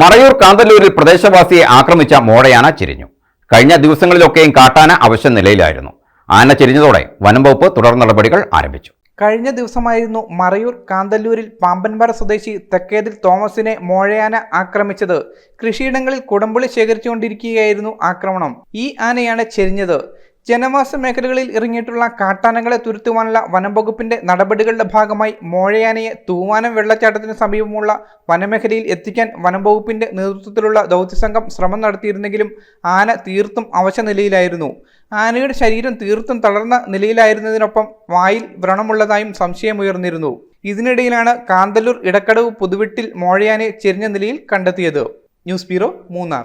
മറയൂർ കാന്തല്ലൂരിൽ പ്രദേശവാസിയെ ആക്രമിച്ച മോഴയാന ചിരിഞ്ഞു. കഴിഞ്ഞ ദിവസങ്ങളിലൊക്കെയും കാട്ടാന അവശ്യ നിലയിലായിരുന്നു. ആന ചിരിഞ്ഞതോടെ വനംവകുപ്പ് തുടർ നടപടികൾ ആരംഭിച്ചു. കഴിഞ്ഞ ദിവസമായിരുന്നു മറയൂർ കാന്തല്ലൂരിൽ പാമ്പൻപാറ സ്വദേശി തെക്കേതിൽ തോമസിനെ മോഴയാന ആക്രമിച്ചത്. കൃഷിയിടങ്ങളിൽ കുടമ്പുളി ശേഖരിച്ചുകൊണ്ടിരിക്കുകയായിരുന്നു ആക്രമണം. ഈ ആനയാണ് ചെരിഞ്ഞത്. ജനവാസ മേഖലകളിൽ ഇറങ്ങിയിട്ടുള്ള കാട്ടാനകളെ തുരുത്തുവാനുള്ള വനംവകുപ്പിന്റെ നടപടികളുടെ ഭാഗമായി മോഴയാനയെ തൂവാനം വെള്ളച്ചാട്ടത്തിന് സമീപമുള്ള വനമേഖലയിൽ എത്തിക്കാൻ വനംവകുപ്പിന്റെ നേതൃത്വത്തിലുള്ള ദൗത്യസംഘം ശ്രമം നടത്തിയിരുന്നെങ്കിലും ആന തീർത്തും അവശ നിലയിലായിരുന്നു. ആനയുടെ ശരീരം തീർത്തും തളർന്ന നിലയിലായിരുന്നതിനൊപ്പം വായിൽ വ്രണമുള്ളതായും സംശയമുയർന്നിരുന്നു. ഇതിനിടയിലാണ് കാന്തല്ലൂർ ഇടക്കടവ് പുതുവിട്ടിൽ മോഴയാനെ ചെരിഞ്ഞ നിലയിൽ കണ്ടെത്തിയത്. News bureau Munnar.